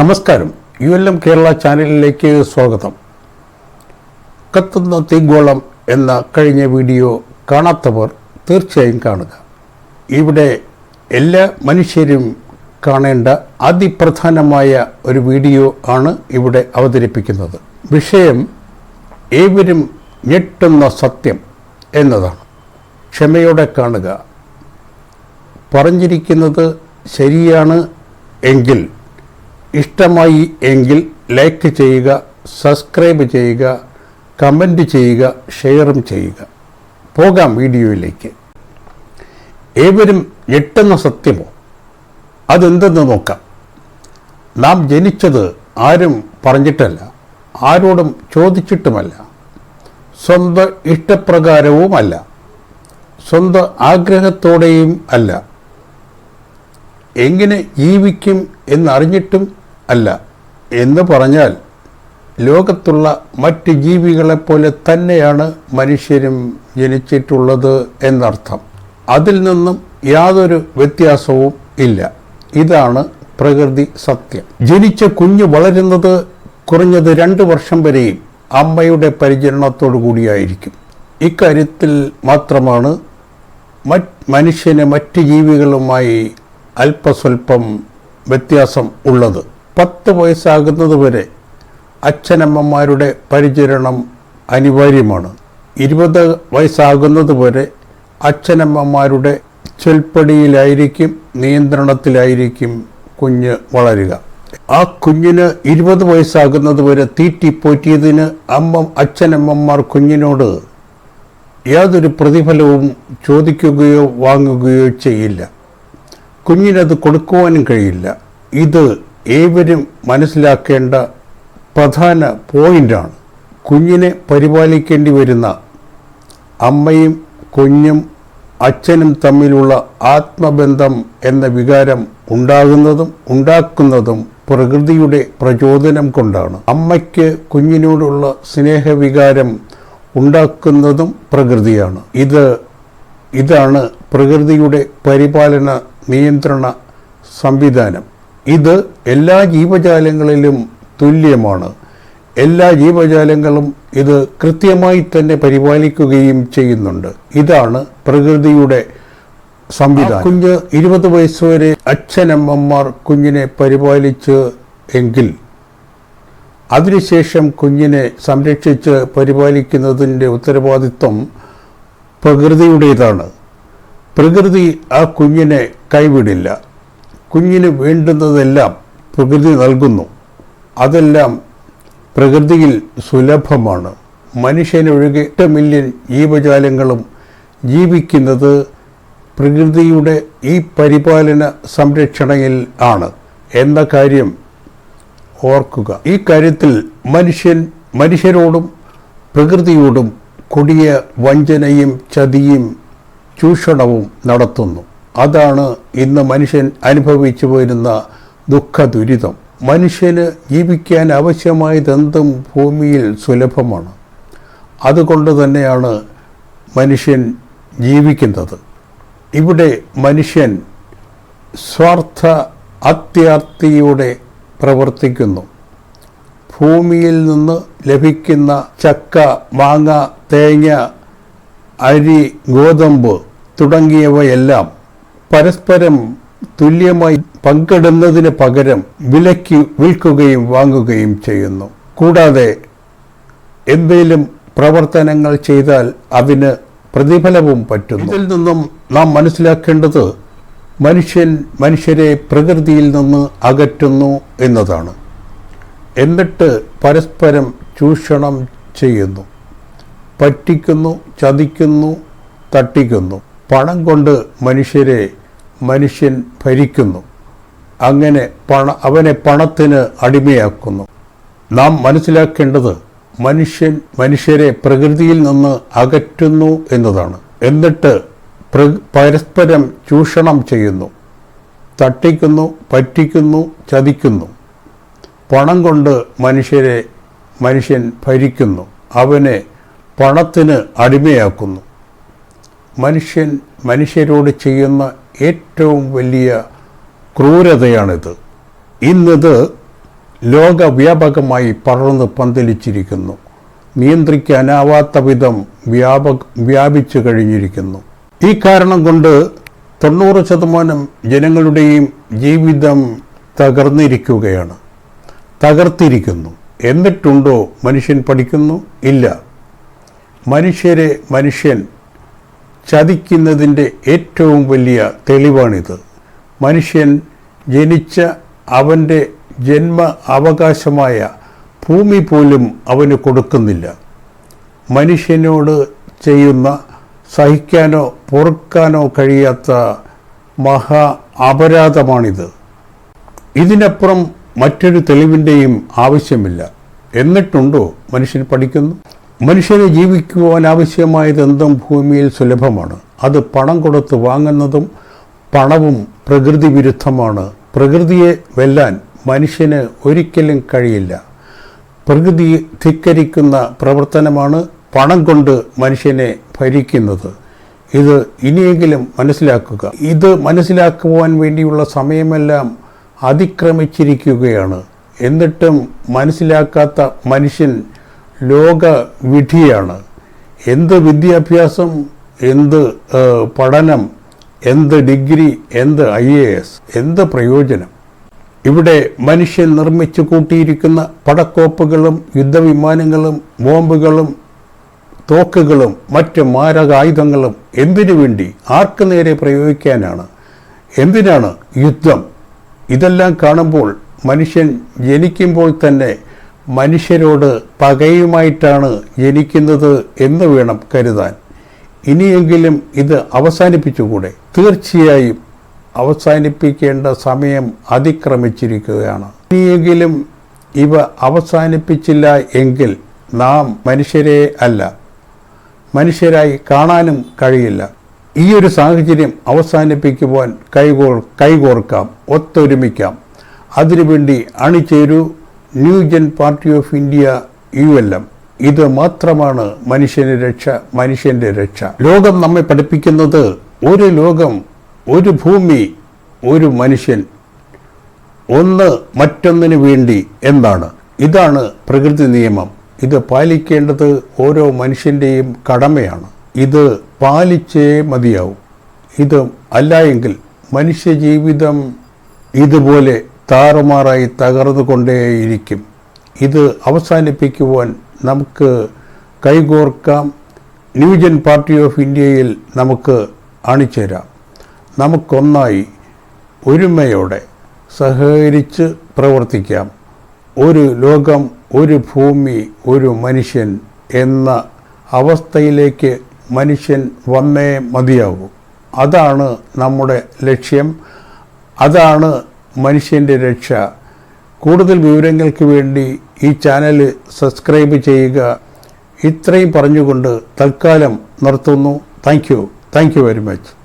നമസ്കാരം. U L M Kerala ചാനലിലേക്ക് സ്വാഗതം. കത്തുന്ന തീങ്കോളം എന്ന കഴിഞ്ഞ വീഡിയോ കാണാത്തവർ തീർച്ചയായും കാണുക. ഇവിടെ എല്ലാ മനുഷ്യരും കാണേണ്ട അതിപ്രധാനമായ ഒരു വീഡിയോ ആണ് ഇവിടെ അവതരിപ്പിക്കുന്നത്. വിഷയം ഏവരും ഞെട്ടുന്ന സത്യം എന്നതാണ്. ക്ഷമയോടെ കാണുക. പറഞ്ഞിരിക്കുന്നത് ശരിയാണ് എങ്കിൽ ഇഷ്ടമായി എങ്കിൽ ലൈക്ക് ചെയ്യുക സബ്സ്ക്രൈബ് ചെയ്യുക കമന്റ് ചെയ്യുക ഷെയറും ചെയ്യുക. പോകാം വീഡിയോയിലേക്ക്. ഏവരും ഞെട്ടുന്ന സത്യമോ? അതെന്തെന്ന് നോക്കാം. നാം ജനിച്ചത് ആരും പറഞ്ഞിട്ടല്ല ആരോടും ചോദിച്ചിട്ടുമല്ല. സ്വന്തം ഇഷ്ടപ്രകാരവുമല്ല സ്വന്തം ആഗ്രഹത്തോടെയും അല്ല. എങ്ങനെ ജീവിക്കും എന്നറിഞ്ഞിട്ടും അല്ല. എന്ന് പറഞ്ഞാൽ ലോകത്തുള്ള മറ്റ് ജീവികളെപ്പോലെ തന്നെയാണ് മനുഷ്യരും ജനിച്ചിട്ടുള്ളത് എന്നർത്ഥം. അതിൽ നിന്നും യാതൊരു വ്യത്യാസവും ഇല്ല. ഇതാണ് പ്രകൃതി സത്യം. ജനിച്ച കുഞ്ഞ് വളരുന്നത് കുറഞ്ഞത് രണ്ട് വർഷം വരെയും അമ്മയുടെ പരിചരണത്തോടു കൂടിയായിരിക്കും. ഇക്കാര്യത്തിൽ മാത്രമാണ് മറ്റ് മനുഷ്യന് മറ്റ് ജീവികളുമായി അല്പസ്വല്പം വ്യത്യാസം ഉള്ളത്. പത്ത് വയസ്സാകുന്നത് വരെ അച്ഛനമ്മമാരുടെ പരിചരണം അനിവാര്യമാണ്. ഇരുപത് വയസ്സാകുന്നത് വരെ അച്ഛനമ്മമാരുടെ ചൊൽപ്പടിയിലായിരിക്കും നിയന്ത്രണത്തിലായിരിക്കും കുഞ്ഞ് വളരുക. ആ കുഞ്ഞിന് ഇരുപത് വയസ്സാകുന്നത് വരെ തീറ്റിപ്പോറ്റിയതിന് അമ്മ അച്ഛനമ്മമാർ കുഞ്ഞിനോട് യാതൊരു പ്രതിഫലവും ചോദിക്കുകയോ വാങ്ങുകയോ ചെയ്യില്ല. കുഞ്ഞിനത് കൊടുക്കുവാനും കഴിയില്ല. ഇത് ഏവരും മനസ്സിലാക്കേണ്ട പ്രധാന പോയിന്റാണ് കുഞ്ഞിനെ പരിപാലിക്കേണ്ടി വരുന്ന അമ്മയും കുഞ്ഞും അച്ഛനും തമ്മിലുള്ള ആത്മബന്ധം എന്ന വികാരം ഉണ്ടാകുന്നതും ഉണ്ടാക്കുന്നതും പ്രകൃതിയുടെ പ്രചോദനം കൊണ്ടാണ്. അമ്മയ്ക്ക് കുഞ്ഞിനോടുള്ള സ്നേഹവികാരം ഉണ്ടാക്കുന്നതും പ്രകൃതിയാണ്. ഇത് ഇതാണ് പ്രകൃതിയുടെ പരിപാലന നിയന്ത്രണ സംവിധാനം. ഇത് എല്ലാ ജീവജാലങ്ങളിലും തുല്യമാണ്. എല്ലാ ജീവജാലങ്ങളും ഇത് കൃത്യമായി തന്നെ പരിപാലിക്കുകയും ചെയ്യുന്നുണ്ട്. ഇതാണ് പ്രകൃതിയുടെ സംവിധാനം. കുഞ്ഞ് ഇരുപത് വയസ്സുവരെ അച്ഛനമ്മമാർ കുഞ്ഞിനെ പരിപാലിച്ച് എങ്കിൽ അതിനുശേഷം കുഞ്ഞിനെ സംരക്ഷിച്ച് പരിപാലിക്കുന്നതിന്റെ ഉത്തരവാദിത്വം പ്രകൃതിയുടേതാണ്. പ്രകൃതി ആ കുഞ്ഞിനെ കൈവിടില്ല. കുഞ്ഞിന് വേണ്ടുന്നതെല്ലാം പ്രകൃതി നൽകുന്നു. അതെല്ലാം പ്രകൃതിയിൽ സുലഭമാണ്. മനുഷ്യനൊഴികെ എട്ട് മില്യൺ ജീവജാലങ്ങളും ജീവിക്കുന്നത് പ്രകൃതിയുടെ ഈ പരിപാലന സംരക്ഷണയിൽ ആണ് എന്ന കാര്യം ഓർക്കുക. ഈ കാര്യത്തിൽ മനുഷ്യൻ മനുഷ്യരോടും പ്രകൃതിയോടും കൊടിയ വഞ്ചനയും ചതിയും ചൂഷണവും നടത്തുന്നു. അതാണ് ഇന്ന് മനുഷ്യൻ അനുഭവിച്ചു പോരുന്ന ദുഃഖ ദുരിതം മനുഷ്യന് ജീവിക്കാൻ ആവശ്യമായതെന്തും ഭൂമിയിൽ സുലഭമാണ്. അതുകൊണ്ട് തന്നെയാണ് മനുഷ്യൻ ജീവിക്കുന്നത്. ഇവിടെ മനുഷ്യൻ സ്വാർത്ഥ അത്യാർത്തിയോടെ പ്രവർത്തിക്കുന്നു. ഭൂമിയിൽ നിന്ന് ലഭിക്കുന്ന ചക്ക മാങ്ങ തേങ്ങ അരി ഗോതമ്പ് തുടങ്ങിയവയെല്ലാം പരസ്പരം തുല്യമായി പങ്കിടുന്നതിന് പകരം വിലയ്ക്ക് വിൽക്കുകയും വാങ്ങുകയും ചെയ്യുന്നു. കൂടാതെ എന്തെങ്കിലും പ്രവർത്തനങ്ങൾ ചെയ്താൽ അതിന് പ്രതിഫലവും പറ്റുന്നു. ഇതിൽ നിന്നും നാം മനസ്സിലാക്കേണ്ടത് മനുഷ്യൻ മനുഷ്യരെ പ്രകൃതിയിൽ നിന്ന് അകറ്റുന്നു എന്നതാണ്. എന്നിട്ട് പരസ്പരം ചൂഷണം ചെയ്യുന്നു. പറ്റിക്കുന്നു ചതിക്കുന്നു തട്ടിക്കുന്നു. പണം കൊണ്ട് മനുഷ്യരെ മനുഷ്യൻ ഭരിക്കുന്നു. അങ്ങനെ പണ അവനെ പണത്തിന് അടിമയാക്കുന്നു. നാം മനസ്സിലാക്കേണ്ടത് മനുഷ്യൻ മനുഷ്യരെ പ്രകൃതിയിൽ നിന്ന് അകറ്റുന്നു എന്നതാണ്. എന്നിട്ട് പ്ര- പരസ്പരം ചൂഷണം ചെയ്യുന്നു. തട്ടിക്കുന്നു പറ്റിക്കുന്നു ചതിക്കുന്നു. പണം കൊണ്ട് മനുഷ്യരെ മനുഷ്യൻ ഭരിക്കുന്നു. അവനെ പണത്തിന് അടിമയാക്കുന്നു. മനുഷ്യൻ മനുഷ്യരോട് ചെയ്യുന്ന ഏറ്റവും വലിയ ക്രൂരതയാണിത്. ഇന്നത് ലോകവ്യാപകമായി പടർന്ന് പന്തലിച്ചിരിക്കുന്നു. നിയന്ത്രിക്കാനാവാത്ത വിധം വ്യാപ വ്യാപിച്ചു കഴിഞ്ഞിരിക്കുന്നു. ഈ കാരണം കൊണ്ട് തൊണ്ണൂറ് ശതമാനം ജനങ്ങളുടെയും ജീവിതം തകർന്നിരിക്കുകയാണ്. തകർത്തിരിക്കുന്നു. എന്നിട്ടുണ്ടോ മനുഷ്യൻ പഠിക്കുന്നു? ഇല്ല. മനുഷ്യരെ മനുഷ്യൻ ചതിക്കുന്നതിന്റെ ഏറ്റവും വലിയ തെളിവാണിത്. മനുഷ്യൻ ജനിച്ച അവന്റെ ജന്മ അവകാശമായ ഭൂമി പോലും അവന് കൊടുക്കുന്നില്ല. മനുഷ്യനോട് ചെയ്യുന്ന സഹിക്കാനോ പൊറുക്കാനോ കഴിയാത്ത മഹാ അപരാധമാണിത്. ഇതിനപ്പുറം മറ്റൊരു തെളിവിന്റെയും ആവശ്യമില്ല. എന്നിട്ടുണ്ടോ മനുഷ്യൻ പഠിക്കുന്നു? മനുഷ്യന് ജീവിക്കുവാൻ ആവശ്യമായതെന്തും ഭൂമിയിൽ സുലഭമാണ്. അത് പണം കൊടുത്ത് വാങ്ങുന്നതും പണവും പ്രകൃതി വിരുദ്ധമാണ്. പ്രകൃതിയെ വെല്ലാൻ മനുഷ്യന് ഒരിക്കലും കഴിയില്ല. പ്രകൃതി ധിക്കരിക്കുന്ന പ്രവർത്തനമാണ് പണം കൊണ്ട് മനുഷ്യനെ ഭരിക്കുന്നത്. ഇത് ഇനിയെങ്കിലും മനസ്സിലാക്കുക. ഇത് മനസ്സിലാക്കുവാൻ വേണ്ടിയുള്ള സമയമെല്ലാം അതിക്രമിച്ചിരിക്കുകയാണ്. എന്നിട്ടും മനസ്സിലാക്കാത്ത മനുഷ്യൻ ലോക വിധിയാണ് എന്ത് വിദ്യാഭ്യാസം എന്ത് പഠനം എന്ത് ഡിഗ്രി എന്ത് ഐ എ എസ് എന്ത് പ്രയോജനം? ഇവിടെ മനുഷ്യൻ നിർമ്മിച്ചു കൂട്ടിയിരിക്കുന്ന പടക്കോപ്പുകളും യുദ്ധവിമാനങ്ങളും ബോംബുകളും തോക്കുകളും മറ്റ് മാരകായുധങ്ങളും എന്തിനു വേണ്ടി? ആർക്ക് നേരെ പ്രയോഗിക്കാനാണ്? എന്തിനാണ് യുദ്ധം? ഇതെല്ലാം കാണുമ്പോൾ മനുഷ്യൻ ജനിക്കുമ്പോൾ തന്നെ മനുഷ്യരോട് പകയുമായിട്ടാണ് ജനിക്കുന്നത് എന്ന് വേണം കരുതാൻ. ഇനിയെങ്കിലും ഇത് അവസാനിപ്പിച്ചുകൂടെ? തീർച്ചയായും അവസാനിപ്പിക്കേണ്ട സമയം അതിക്രമിച്ചിരിക്കുകയാണ്. ഇനിയെങ്കിലും ഇവ അവസാനിപ്പിച്ചില്ല എങ്കിൽ നാം മനുഷ്യരെ അല്ല. മനുഷ്യരായി കാണാനും കഴിയില്ല. ഈ ഒരു സാഹചര്യം അവസാനിപ്പിക്കുവാൻ കൈകോർ കൈകോർക്കാം ഒത്തൊരുമിക്കാം. അതിനുവേണ്ടി അണിചേരൂ. New gen party of India U L M ഇത് മാത്രമാണ് മനുഷ്യന് രക്ഷ മനുഷ്യന്റെ രക്ഷ. ലോകം നമ്മെ പഠിപ്പിക്കുന്നത് ഒരു ലോകം ഒരു ഭൂമി ഒരു മനുഷ്യൻ. ഒന്ന് മറ്റൊന്നിനു വേണ്ടി എന്നാണ്. ഇതാണ് പ്രകൃതി നിയമം. ഇത് പാലിക്കേണ്ടത് ഓരോ മനുഷ്യന്റെയും കടമയാണ്. ഇത് പാലിച്ചേ മതിയാവും. ഇത് അല്ല എങ്കിൽ മനുഷ്യജീവിതം ഇതുപോലെ താറുമാറായി തകർന്നുകൊണ്ടേയിരിക്കും. ഇത് അവസാനിപ്പിക്കുവാൻ നമുക്ക് കൈകോർക്കാം. ന്യൂജൻ പാർട്ടി ഓഫ് ഇന്ത്യയിൽ നമുക്ക് അണിചേരാം. നമുക്കൊന്നായി ഒരുമയോടെ സഹകരിച്ച് പ്രവർത്തിക്കാം. ഒരു ലോകം ഒരു ഭൂമി ഒരു മനുഷ്യൻ എന്ന അവസ്ഥയിലേക്ക് മനുഷ്യൻ വന്നേ മതിയാകൂ അതാണ് നമ്മുടെ ലക്ഷ്യം. അതാണ് മനുഷ്യന്റെ രക്ഷ. കൂടുതൽ വിവരങ്ങൾക്ക് വേണ്ടി ഈ ചാനൽ സബ്സ്ക്രൈബ് ചെയ്യുക. ഇത്രയും പറഞ്ഞുകൊണ്ട് തൽക്കാലം നിർത്തുന്നു. Thank you. Thank you very much.